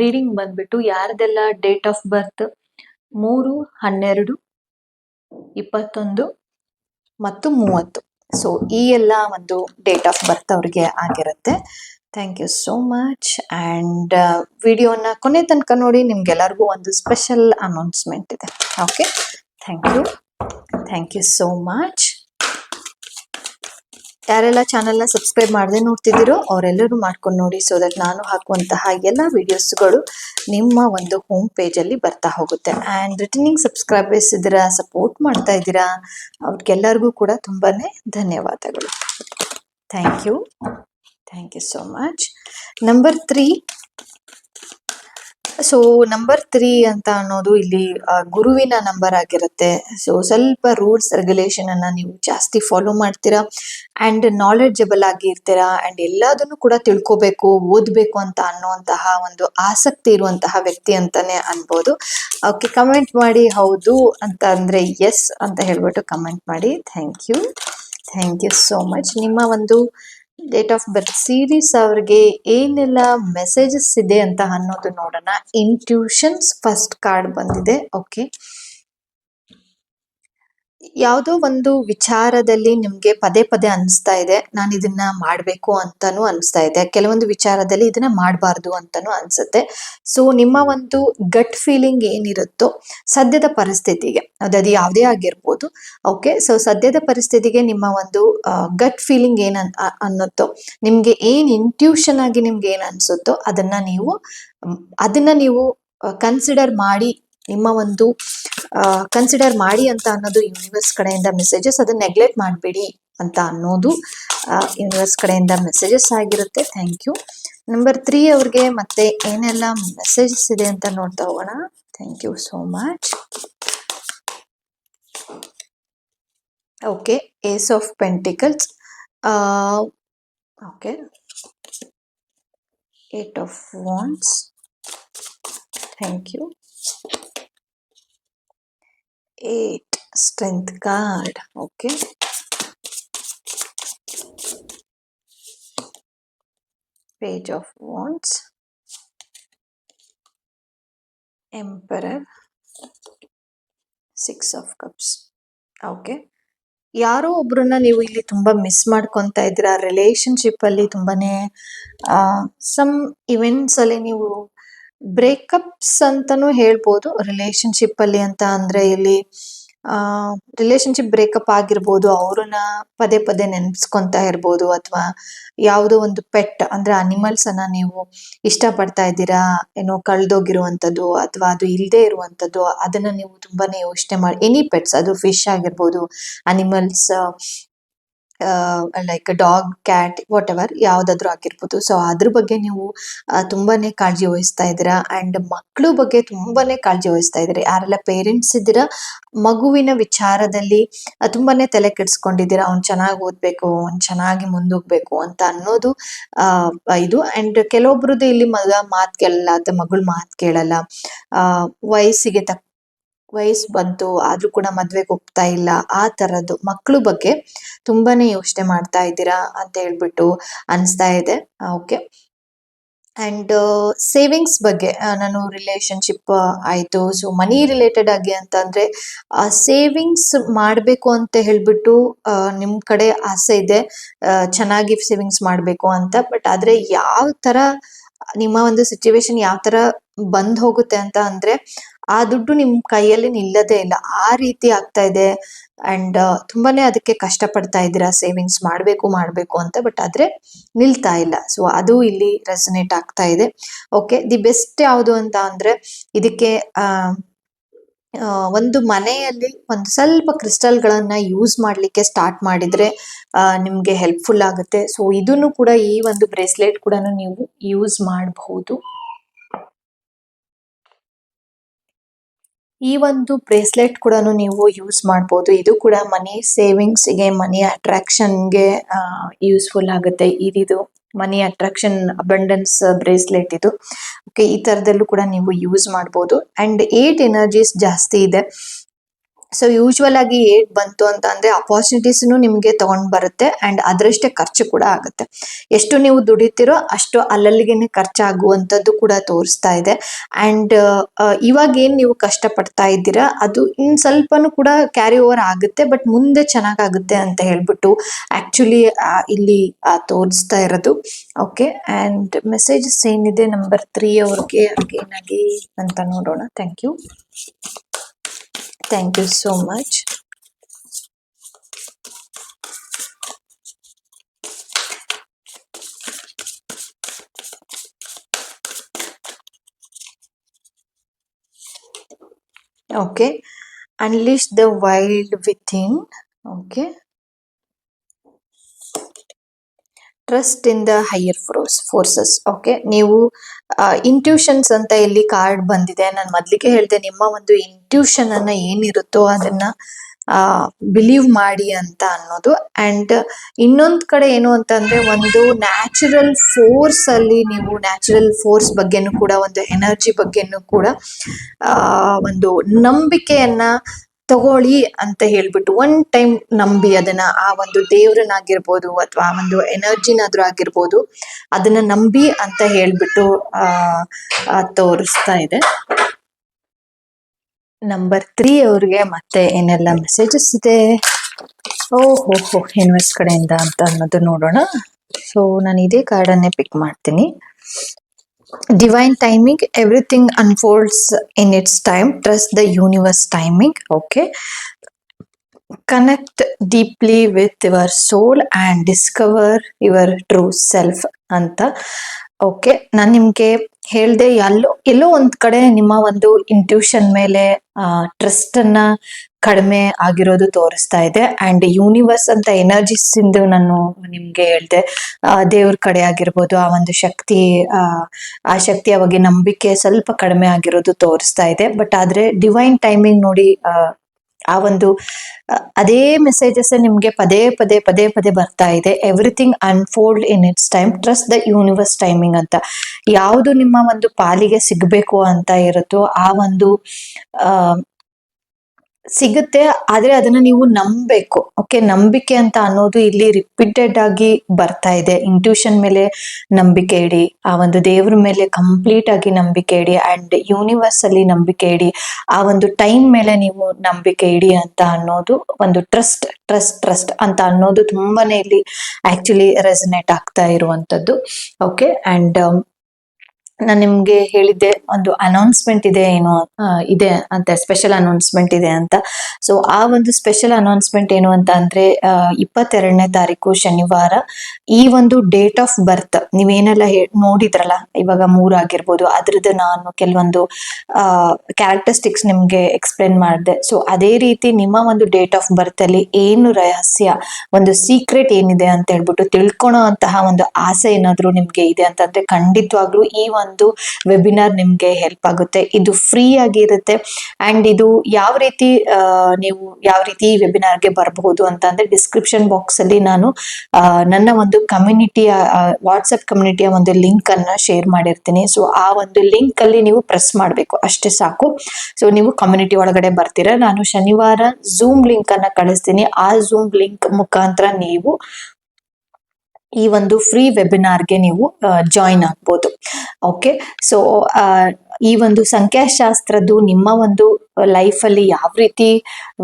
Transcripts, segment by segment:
Reading ಬಂದ್ಬಿಟ್ಟು ಯಾರ್ದೆಲ್ಲ date of birth ಮೂರು, ಹನ್ನೆರಡು, ಇಪ್ಪತ್ತೊಂದು ಮತ್ತು ಮೂವತ್ತು. ಸೊ ಈ ಎಲ್ಲ ಒಂದು ಡೇಟ್ ಆಫ್ ಬರ್ತ್ ಅವ್ರಿಗೆ ಆಗಿರುತ್ತೆ. Thank you so much and ವಿಡಿಯೋನ ಕೊನೆ ತನಕ ನೋಡಿ ನಿಮ್ಗೆಲ್ಲರಿಗೂ ಒಂದು ಸ್ಪೆಷಲ್ ಅನೌನ್ಸ್ಮೆಂಟ್ ಇದೆ. Okay thank you thank you so much ಯಾರೆಲ್ಲ ಚಾನೆಲ್ನ ಸಬ್ಸ್ಕ್ರೈಬ್ ಮಾಡದೆ ನೋಡ್ತಿದ್ದೀರೋ ಅವರೆಲ್ಲರೂ ಮಾಡ್ಕೊಂಡು ನೋಡಿ ಸೊ ದಟ್ ನಾನು ಹಾಕುವಂತಹ ಎಲ್ಲ ವಿಡಿಯೋಸ್ಗಳು ನಿಮ್ಮ ಒಂದು ಹೋಮ್ ಪೇಜಲ್ಲಿ ಬರ್ತಾ ಹೋಗುತ್ತೆ. ಆ್ಯಂಡ್ ರಿಟರ್ನಿಂಗ್ ಸಬ್ಸ್ಕ್ರೈಬರ್ಸ್ ಇದ್ದೀರಾ ಸಪೋರ್ಟ್ ಮಾಡ್ತಾ ಇದ್ದೀರಾ, ಅವ್ರಿಗೆಲ್ಲರಿಗೂ ಕೂಡ ತುಂಬಾ ಧನ್ಯವಾದಗಳು. Thank you thank you so much number three so number three ಅಂತ ಅನ್ನೋದು ಇಲ್ಲಿ ಗುರುವಿನ ನಂಬರ್ ಆಗಿರುತ್ತೆ. ಸೊ ಸ್ವಲ್ಪ ರೂಲ್ಸ್ ರೆಗ್ಯುಲೇಷನ್ ಅನ್ನ ನೀವು ಜಾಸ್ತಿ ಫಾಲೋ ಮಾಡ್ತೀರಾ? ಅಂಡ್ ನಾಲೆಡ್ಜಬಲ್ ಆಗಿ ಇರ್ತೀರಾ? ಅಂಡ್ ಎಲ್ಲದನ್ನು ಕೂಡ ತಿಳ್ಕೋಬೇಕು, ಓದ್ಬೇಕು ಅಂತ ಅನ್ನುವಂತಹ ಒಂದು ಆಸಕ್ತಿ ಇರುವಂತಹ ವ್ಯಕ್ತಿ ಅಂತಾನೆ ಅನ್ಬೋದು. ಓಕೆ ಕಮೆಂಟ್ ಮಾಡಿ ಹೌದು ಅಂತ ಅಂದ್ರೆ ಎಸ್ ಅಂತ ಹೇಳ್ಬಿಟ್ಟು ಕಮೆಂಟ್ ಮಾಡಿ. Thank you thank you so much ನಿಮ್ಮ ಒಂದು ಡೇಟ್ ಆಫ್ ಬರ್ತ್ ಸೀರೀಸ್ ಅವ್ರಿಗೆ ಏನೆಲ್ಲ ಮೆಸೇಜಸ್ ಇದೆ ಅಂತ ಅನ್ನೋದು ನೋಡೋಣ. ಇಂಟ್ಯೂಷನ್ಸ್ ಫಸ್ಟ್ ಕಾರ್ಡ್ ಬಂದಿದೆ ಓಕೆ ಯಾವುದೋ ಒಂದು ವಿಚಾರದಲ್ಲಿ ನಿಮ್ಗೆ ಪದೇ ಪದೇ ಅನಿಸ್ತಾ ಇದೆ, ನಾನು ಇದನ್ನ ಮಾಡಬೇಕು ಅಂತಾನು ಅನಿಸ್ತಾ ಇದೆ. ಕೆಲವೊಂದು ವಿಚಾರದಲ್ಲಿ ಇದನ್ನ ಮಾಡಬಾರ್ದು ಅಂತಾನು ಅನ್ಸುತ್ತೆ. ಸೊ ನಿಮ್ಮ ಒಂದು ಗಟ್ ಫೀಲಿಂಗ್ ಏನಿರುತ್ತೋ ಸದ್ಯದ ಪರಿಸ್ಥಿತಿಗೆ ಅದು ಯಾವುದೇ ಆಗಿರ್ಬೋದು ಓಕೆ ಸೊ ಸದ್ಯದ ಪರಿಸ್ಥಿತಿಗೆ ನಿಮ್ಮ ಒಂದು ಗಟ್ ಫೀಲಿಂಗ್ ಏನ್ ಅನ್- ಅನ್ನುತ್ತೋ, ನಿಮ್ಗೆ ಏನ್ ಇಂಟ್ಯೂಷನ್ ಆಗಿ ನಿಮ್ಗೆ ಏನ್ ಅನ್ಸುತ್ತೋ ಅದನ್ನ ನೀವು ಅದನ್ನ ನೀವು ಕನ್ಸಿಡರ್ ಮಾಡಿ ನಿಮ್ಮ ಒಂದು ಕನ್ಸಿಡರ್ ಮಾಡಿ ಅಂತ ಅನ್ನೋದು ಯೂನಿವರ್ಸ್ ಕಡೆಯಿಂದ ಮೆಸೇಜಸ್ ಅದನ್ನ ನೆಗ್ಲೆಕ್ಟ್ ಮಾಡಬೇಡಿ ಅಂತ ಅನ್ನೋದು ಯೂನಿವರ್ಸ್ ಕಡೆಯಿಂದ ಮೆಸೇಜಸ್ ಆಗಿರುತ್ತೆ. ಥ್ಯಾಂಕ್ ಯು ನಂಬರ್ ತ್ರೀ ಅವ್ರಿಗೆ ಮತ್ತೆ ಏನೆಲ್ಲ ಮೆಸೇಜಸ್ ಇದೆ ಅಂತ ನೋಡ್ತಾ ಹೋಗೋಣ. Thank you so much okay ace of pentacles okay eight of wands thank you eight strength card okay page of wands emperor six of cups okay ಯಾರೋ ಒಬ್ರನ್ನ ನೀವು ಇಲ್ಲಿ ತುಂಬಾ ಮಿಸ್ ಮಾಡ್ಕೊಂತ ಇದ್ದೀರಾ? ರಿಲೇಶನ್ಶಿಪ್ ಅಲ್ಲಿ ತುಂಬಾನೇ ಸಮ್ ಇವೆಂಟ್ಸ್ ಅಲ್ಲಿ ನೀವು ಬ್ರೇಕಪ್ಸ್ ಅಂತಾನೂ ಹೇಳ್ಬೋದು. ರಿಲೇಶನ್ಶಿಪ್ ಅಲ್ಲಿ ಅಂತ ಅಂದ್ರೆ ಇಲ್ಲಿ ರಿಲೇಶನ್ಶಿಪ್ ಬ್ರೇಕಪ್ ಆಗಿರ್ಬೋದು, ಅವ್ರನ್ನ ಪದೇ ಪದೇ ನೆನ್ಸ್ಕೊಂತ ಇರ್ಬೋದು ಅಥವಾ ಯಾವುದೋ ಒಂದು ಪೆಟ್ ಅಂದ್ರೆ ಅನಿಮಲ್ಸ್ ಅನ್ನ ನೀವು ಇಷ್ಟಪಡ್ತಾ ಇದ್ದೀರಾ, ಏನೋ ಕಳ್ದೋಗಿರುವಂತದ್ದು ಅಥವಾ ಅದು ಇಲ್ಲದೆ ಇರುವಂತದ್ದು ಅದನ್ನ ನೀವು ತುಂಬಾನೇ ಯೋಚನೆ ಮಾಡಿ, ಎನಿ ಪೆಟ್ಸ್, ಅದು ಫಿಶ್ ಆಗಿರ್ಬೋದು, animals like dog cat whatever ಯಾವ್ದಾದ್ರು ಆಗಿರ್ಬೋದು. ಸೊ ಅದ್ರ ಬಗ್ಗೆ ನೀವು ತುಂಬಾನೇ ಕಾಳಜಿ ವಹಿಸ್ತಾ ಇದ್ದೀರಾ? ಅಂಡ್ ಮಕ್ಕಳು ಬಗ್ಗೆ ತುಂಬಾನೇ ಕಾಳಜಿ ವಹಿಸ್ತಾ ಇದ್ದೀರಾ? ಯಾರೆಲ್ಲ ಪೇರೆಂಟ್ಸ್ ಇದ್ದೀರಾ? ಮಗುವಿನ ವಿಚಾರದಲ್ಲಿ ತುಂಬಾನೇ ತಲೆ ಕೆಡಿಸ್ಕೊಂಡಿದ್ದೀರಾ? ಅವ್ನು ಚೆನ್ನಾಗಿ ಓದ್ಬೇಕು, ಅವ್ನ್ ಚೆನ್ನಾಗಿ ಮುಂದೋಗ್ಬೇಕು ಅಂತ ಅನ್ನೋದು ಇದು. ಅಂಡ್ ಕೆಲವೊಬ್ರದ್ದು ಇಲ್ಲಿ ಮಗ ಮಾತ್ ಕೇಳಲ್ಲ ಅಥವಾ ಮಗಳು ಮಾತ್ ಕೇಳಲ್ಲ. ವಯಸ್ಸಿಗೆ ತಕ್ಕ ವಯಸ್ಸು ಬಂತು, ಆದ್ರೂ ಕೂಡ ಮದ್ವೆಗೆ ಒಪ್ತಾ ಇಲ್ಲ, ಆ ತರದ್ದು. ಮಕ್ಳು ಬಗ್ಗೆ ತುಂಬಾನೇ ಯೋಚನೆ ಮಾಡ್ತಾ ಇದ್ದೀರಾ ಅಂತ ಹೇಳ್ಬಿಟ್ಟು ಅನಿಸ್ತಾ ಇದೆ. ಓಕೆ. ಅಂಡ್ ಸೇವಿಂಗ್ಸ್ ಬಗ್ಗೆ ನಾನು ರಿಲೇಶನ್ಶಿಪ್ ಆಯ್ತು. ಸೊ, ಮನಿ ರಿಲೇಟೆಡ್ ಆಗಿ ಅಂತ ಅಂದ್ರೆ ಸೇವಿಂಗ್ಸ್ ಮಾಡಬೇಕು ಅಂತ ಹೇಳ್ಬಿಟ್ಟು ನಿಮ್ಮ ನಿಮ್ ಕಡೆ ಆಸೆ ಇದೆ. ಚೆನ್ನಾಗಿ ಸೇವಿಂಗ್ಸ್ ಮಾಡಬೇಕು ಅಂತ. ಬಟ್ ಆದ್ರೆ ಯಾವ ತರ, ನಿಮ್ಮ ಒಂದು ಸಿಚುವೇಶನ್ ಯಾವ ತರ ಬಂದ್ ಹೋಗುತ್ತೆ ಅಂತ ಅಂದ್ರೆ ಆ ದುಡ್ಡು ನಿಮ್ ಕೈಯಲ್ಲಿ ನಿಲ್ಲದೇ ಇಲ್ಲ. ಆ ರೀತಿ ಆಗ್ತಾ ಇದೆ ಅಂಡ್ ತುಂಬಾನೇ ಅದಕ್ಕೆ ಕಷ್ಟ ಪಡ್ತಾ ಇದ್ದೀರಾ? ಸೇವಿಂಗ್ಸ್ ಮಾಡ್ಬೇಕು ಮಾಡ್ಬೇಕು ಅಂತ ಬಟ್ ಆದ್ರೆ ನಿಲ್ತಾ ಇಲ್ಲ. ಸೊ ಅದು ಇಲ್ಲಿ ರೆಸನೇಟ್ ಆಗ್ತಾ ಇದೆ. ಓಕೆ ದಿ ಬೆಸ್ಟ್ ಯಾವುದು ಅಂತ ಅಂದ್ರೆ ಇದಕ್ಕೆ ಒಂದು ಮನೆಯಲ್ಲಿ ಒಂದು ಸ್ವಲ್ಪ ಕ್ರಿಸ್ಟಲ್ಗಳನ್ನ ಯೂಸ್ ಮಾಡ್ಲಿಕ್ಕೆ ಸ್ಟಾರ್ಟ್ ಮಾಡಿದ್ರೆ ನಿಮ್ಗೆ ಹೆಲ್ಪ್ಫುಲ್ ಆಗುತ್ತೆ. ಸೊ ಇದನ್ನು ಕೂಡ ಈ ಒಂದು ಬ್ರೇಸ್ಲೆಟ್ ಕೂಡ ನೀವು ಯೂಸ್ ಮಾಡಬಹುದು ಈ ಒಂದು ಬ್ರೇಸ್ಲೆಟ್ ಕೂಡ ನೀವು ಯೂಸ್ ಮಾಡಬಹುದು ಇದು ಕೂಡ ಮನಿ ಸೇವಿಂಗ್ಸ್ಗೆ ಮನಿ ಅಟ್ರಾಕ್ಷನ್ಗೆ ಯೂಸ್ಫುಲ್ ಆಗುತ್ತೆ. ಇದು ಮನಿ ಅಟ್ರಾಕ್ಷನ್ ಅಬಂಡೆನ್ಸ್ ಬ್ರೇಸ್ಲೆಟ್ ಇದು. ಓಕೆ, ಈ ತರದಲ್ಲೂ ಕೂಡ ನೀವು ಯೂಸ್ ಮಾಡಬಹುದು ಅಂಡ್ ಏಟ್ ಎನರ್ಜೀಸ್ ಜಾಸ್ತಿ ಇದೆ. ಸೊ ಯೂಶುವಲ್ ಆಗಿ ಏಟ್ ಬಂತು ಅಂತ ಅಂದ್ರೆ ಅಪಾರ್ಚುನಿಟೀಸ್ ನಿಮ್ಗೆ ತಗೊಂಡ್ ಬರುತ್ತೆ ಅಂಡ್ ಅದರಷ್ಟೇ ಖರ್ಚು ಕೂಡ ಆಗುತ್ತೆ. ಎಷ್ಟು ನೀವು ದುಡಿತೀರೋ ಅಷ್ಟು ಅಲ್ಲಲ್ಲಿಗೆನೆ ಖರ್ಚಾಗುವಂತದ್ದು ಕೂಡ ತೋರಿಸ್ತಾ ಇದೆ. ಅಂಡ್ ಇವಾಗ ಏನ್ ನೀವು ಕಷ್ಟ ಪಡ್ತಾ ಇದ್ದೀರಾ, ಅದು ಇನ್ ಸ್ವಲ್ಪನೂ ಕೂಡ ಕ್ಯಾರಿ ಓವರ್ ಆಗುತ್ತೆ ಬಟ್ ಮುಂದೆ ಚೆನ್ನಾಗಾಗುತ್ತೆ ಅಂತ ಹೇಳ್ಬಿಟ್ಟು ಆಕ್ಚುಲಿ ಇಲ್ಲಿ ತೋರಿಸ್ತಾ ಇರೋದು. ಓಕೆ ಅಂಡ್ ಮೆಸೇಜಸ್ ಏನಿದೆ? ನಂಬರ್ ತ್ರೀ ಅವ್ರಿಗೆ ಅಗೇನ್ ಅಂತ ನೋಡೋಣ. Thank you Thank you so much. Okay, unleash the wild within. Okay, trust in the higher force forces okay ನೀವು ಇಂಟ್ಯೂಷನ್ಸ್ ಅಂತ ಇಲ್ಲಿ ಕಾರ್ಡ್ ಬಂದಿದೆ. ನಾನು ಮೊದ್ಲಿಗೆ ಹೇಳಿದೆ, ನಿಮ್ಮ ಒಂದು ಇಂಟ್ಯೂಷನ್ ಅನ್ನ ಏನಿರುತ್ತೋ ಅದನ್ನ ಬಿಲೀವ್ ಮಾಡಿ ಅಂತ ಅನ್ನೋದು. ಅಂಡ್ ಇನ್ನೊಂದ್ ಕಡೆ ಏನು ಅಂತಂದ್ರೆ, ಒಂದು ನ್ಯಾಚುರಲ್ ಫೋರ್ಸ್ ಅಲ್ಲಿ ನೀವು ನ್ಯಾಚುರಲ್ ಫೋರ್ಸ್ ಬಗ್ಗೆನೂ ಕೂಡ, ಒಂದು ಎನರ್ಜಿ ಬಗ್ಗೆನೂ ಕೂಡ ಒಂದು ನಂಬಿಕೆಯನ್ನ ತಗೊಳ್ಳಿ ಅಂತ ಹೇಳ್ಬಿಟ್ಟು ಒನ್ ಟೈಮ್ ನಂಬಿ ಅದನ್ನ ಆ ಒಂದು ದೇವ್ರನ್ನಾಗಿರ್ಬೋದು ಅಥವಾ ಆ ಒಂದು ಎನರ್ಜಿನಾದ್ರೂ ಆಗಿರ್ಬೋದು ಅದನ್ನ ನಂಬಿ ಅಂತ ಹೇಳ್ಬಿಟ್ಟು, ಆ ತೋರಿಸ್ತಾ ಇದೆ. ನಂಬರ್ ತ್ರೀ ಅವ್ರಿಗೆ ಮತ್ತೆ ಏನೆಲ್ಲ ಮೆಸೇಜಸ್ ಇದೆ? ಓ, ಹೋ ಹೋ ಇನ್ವೆಸ್ಟ್ ಕಡೆಯಿಂದ ಅಂತ ಅನ್ನೋದು ನೋಡೋಣ. ಸೊ ನಾನು ಇದೇ ಕಾರ್ಡನ್ನೇ ಪಿಕ್ ಮಾಡ್ತೀನಿ. Divine timing everything unfolds in its time. Trust the universe timing okay? Connect deeply with your soul and discover your true self ಅಂತ ಓಕೆ ನಾನು ನಿಮ್ಗೆ ಹೇಳ್ದೆ ಎಲ್ಲೋ ಎಲ್ಲೋ ಒಂದ್ ಕಡೆ ನಿಮ್ಮ ಒಂದು ಇಂಟ್ಯೂಷನ್ ಮೇಲೆ ಟ್ರಸ್ಟ್ ಅನ್ನ ಕಡಿಮೆ ಆಗಿರೋದು ತೋರಿಸ್ತಾ ಇದೆ. ಅಂಡ್ ಯೂನಿವರ್ಸ್ ಅಂತ ಎನರ್ಜಿಸ್ ಇಂದು ನಾನು ನಿಮ್ಗೆ ಹೇಳ್ದೆ. ದೇವ್ರ ಕಡೆ ಆಗಿರ್ಬೋದು, ಆ ಒಂದು ಶಕ್ತಿ, ಆ ಆ ಶಕ್ತಿಯ ಬಗ್ಗೆ ನಂಬಿಕೆ ಸ್ವಲ್ಪ ಕಡಿಮೆ ಆಗಿರೋದು ತೋರಿಸ್ತಾ ಇದೆ. ಬಟ್ ಆದ್ರೆ ಡಿವೈನ್ ಟೈಮಿಂಗ್ ನೋಡಿ ಆ, ಒಂದು ಅದೇ ಮೆಸೇಜಸ್ ನಿಮ್ಗೆ ಪದೇ ಪದೇ ಪದೇ ಪದೇ ಬರ್ತಾ ಇದೆ. Everything unfold in its time trust the universe timing ಅಂತ. ಯಾವುದು ನಿಮ್ಮ ಒಂದು ಪಾಲಿಗೆ ಸಿಗ್ಬೇಕು ಅಂತ ಇರುತ್ತೋ ಆ ಒಂದು ಸಿಗುತ್ತೆ, ಆದ್ರೆ ಅದನ್ನ ನೀವು ನಂಬಬೇಕು. ಓಕೆ ನಂಬಿಕೆ ಅಂತ ಅನ್ನೋದು ಇಲ್ಲಿ ರಿಪೀಟೆಡ್ ಆಗಿ ಬರ್ತಾ ಇದೆ. ಇಂಟ್ಯೂಷನ್ ಮೇಲೆ ನಂಬಿಕೆ ಇಡಿ, ಆ ಒಂದು ದೇವ್ರ ಮೇಲೆ ಕಂಪ್ಲೀಟ್ ಆಗಿ ನಂಬಿಕೆ ಇಡಿ ಅಂಡ್ ಯೂನಿವರ್ಸ್ ಅಲ್ಲಿ ನಂಬಿಕೆ ಇಡಿ, ಆ ಒಂದು ಟೈಮ್ ಮೇಲೆ ನೀವು ನಂಬಿಕೆ ಇಡಿ ಅಂತ ಅನ್ನೋದು ಒಂದು ಟ್ರಸ್ಟ್ ಟ್ರಸ್ಟ್ ಟ್ರಸ್ಟ್ ಅಂತ ಅನ್ನೋದು ತುಂಬಾನೇ ಇಲ್ಲಿ ಆಕ್ಚುಲಿ ರೆಸನೇಟ್ ಆಗ್ತಾ ಇರುವಂತದ್ದು ಓಕೆ ಅಂಡ್ ನಾನು ನಿಮ್ಗೆ ಹೇಳಿದ್ದೆ, ಒಂದು ಅನೌನ್ಸ್ಮೆಂಟ್ ಇದೆ ಏನು ಇದೆ ಅಂತ ಸ್ಪೆಷಲ್ ಅನೌನ್ಸ್ಮೆಂಟ್ ಇದೆ ಅಂತ. ಸೊ ಆ ಒಂದು ಸ್ಪೆಷಲ್ ಅನೌನ್ಸ್ಮೆಂಟ್ ಏನು ಅಂತ ಅಂದ್ರೆ ಇಪ್ಪತ್ತೆರಡನೇ ತಾರೀಕು ಶನಿವಾರ, ಈ ಒಂದು ಡೇಟ್ ಆಫ್ ಬರ್ತ್ ನೀವೇನೆಲ್ಲ ನೋಡಿದ್ರಲ್ಲ, ಇವಾಗ ಮೂರ್ ಆಗಿರ್ಬೋದು, ಅದ್ರದ್ದು ನಾನು ಕೆಲವೊಂದು ಕ್ಯಾರೆಕ್ಟರಿಸ್ಟಿಕ್ಸ್ ನಿಮ್ಗೆ ಎಕ್ಸ್ಪ್ಲೇನ್ ಮಾಡಿದೆ. ಸೊ ಅದೇ ರೀತಿ ನಿಮ್ಮ ಒಂದು ಡೇಟ್ ಆಫ್ ಬರ್ತ್ ಅಲ್ಲಿ ಏನು ರಹಸ್ಯ, ಒಂದು ಸೀಕ್ರೆಟ್ ಏನಿದೆ ಅಂತ ಹೇಳ್ಬಿಟ್ಟು ತಿಳ್ಕೊಳೋ ಅಂತಹ ಒಂದು ಆಸೆ ಏನಾದ್ರೂ ನಿಮ್ಗೆ ಇದೆ ಅಂತಂದ್ರೆ ಖಂಡಿತವಾಗ್ಲೂ ಈ ಒಂದು ವೆಬಿನಾರ್ ನಿಮ್ಗೆ ಹೆಲ್ಪ್ ಆಗುತ್ತೆ. ಇದು ಫ್ರೀ ಆಗಿರುತ್ತೆ. ಅಂಡ್ ಇದು ಯಾವ ರೀತಿ ನೀವು ಯಾವ ರೀತಿ ವೆಬಿನಾರ್ಗೆ ಬರಬಹುದು ಅಂತ ಅಂದ್ರೆ ಡಿಸ್ಕ್ರಿಪ್ಷನ್ ಬಾಕ್ಸ್ ಅಲ್ಲಿ ನಾನು ನನ್ನ ಒಂದು ಕಮ್ಯುನಿಟಿಯ ವಾಟ್ಸಪ್ ಕಮ್ಯುನಿಟಿಯ ಒಂದು ಲಿಂಕ್ ಅನ್ನ ಶೇರ್ ಮಾಡಿರ್ತೀನಿ. ಸೊ ಆ ಒಂದು ಲಿಂಕ್ ಅಲ್ಲಿ ನೀವು ಪ್ರೆಸ್ ಮಾಡಬೇಕು. ಅಷ್ಟೇ ಸಾಕು. ಸೊ ನೀವು ಕಮ್ಯುನಿಟಿ ಒಳಗಡೆ ಬರ್ತೀರಾ. ನಾನು ಶನಿವಾರ ಝೂಮ್ ಲಿಂಕ್ ಅನ್ನ ಕಳಿಸ್ತೀನಿ. ಆ ಝೂಮ್ ಲಿಂಕ್ ಮುಖಾಂತರ ನೀವು ಈ ಒಂದು ಫ್ರೀ ವೆಬಿನಾರ್ಗೆ ನೀವು ಜಾಯಿನ್ ಆಗ್ಬೋದು. ಓಕೆ ಸೊ ಈ ಒಂದು ಸಂಖ್ಯಾಶಾಸ್ತ್ರದ್ದು ನಿಮ್ಮ ಒಂದು ಲೈಫಲ್ಲಿ ಯಾವ ರೀತಿ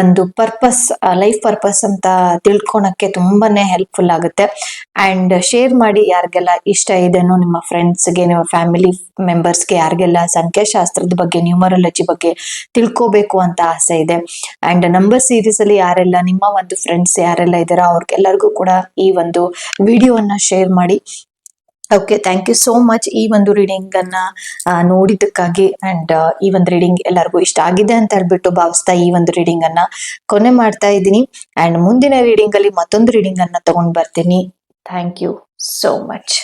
ಒಂದು ಪರ್ಪಸ್ ಲೈಫ್ ಪರ್ಪಸ್ ಅಂತ ತಿಳ್ಕೊಳಕ್ಕೆ ತುಂಬಾನೇ ಹೆಲ್ಪ್ಫುಲ್ ಆಗುತ್ತೆ. ಅಂಡ್ ಶೇರ್ ಮಾಡಿ ಯಾರಿಗೆಲ್ಲ ಇಷ್ಟ ಇದೆನೋ ನಿಮ್ಮ ಫ್ರೆಂಡ್ಸ್ಗೆ ನಿಮ್ಮ ಫ್ಯಾಮಿಲಿ ಮೆಂಬರ್ಸ್ಗೆ ಯಾರಿಗೆಲ್ಲ ಸಂಖ್ಯಾಶಾಸ್ತ್ರದ ಬಗ್ಗೆ ನ್ಯೂಮರಾಲಜಿ ಬಗ್ಗೆ ತಿಳ್ಕೋಬೇಕು ಅಂತ ಆಸೆ ಇದೆ. ಅಂಡ್ ನಂಬರ್ ಸೀರೀಸ್ ಅಲ್ಲಿ ಯಾರೆಲ್ಲ, ನಿಮ್ಮ ಒಂದು ಫ್ರೆಂಡ್ಸ್ ಯಾರೆಲ್ಲ ಇದಾರೋ ಅವ್ರಿಗೆಲ್ಲರಿಗೂ ಕೂಡ ಈ ಒಂದು ವಿಡಿಯೋವನ್ನು ಶೇರ್ ಮಾಡಿ. Okay thank you so much ಈ ಒಂದು ರೀಡಿಂಗ್ ಅನ್ನ ನೋಡಿದ್ದಕ್ಕಾಗಿ ಅಂಡ್ ಈ ಒಂದು ರೀಡಿಂಗ್ ಎಲ್ಲರಿಗೂ ಇಷ್ಟ ಆಗಿದೆ ಅಂತ ಹೇಳ್ಬಿಟ್ಟು ಭಾವಿಸ್ತಾ ಈ ಒಂದು ರೀಡಿಂಗ್ ಅನ್ನ ಕೊನೆ ಮಾಡ್ತಾ ಇದ್ದೀನಿ. ಅಂಡ್ ಮುಂದಿನ ರೀಡಿಂಗ್ ಅಲ್ಲಿ ಮತ್ತೊಂದು ರೀಡಿಂಗ್ ಅನ್ನ ತಗೊಂಡ್ ಬರ್ತೀನಿ. Thank you so much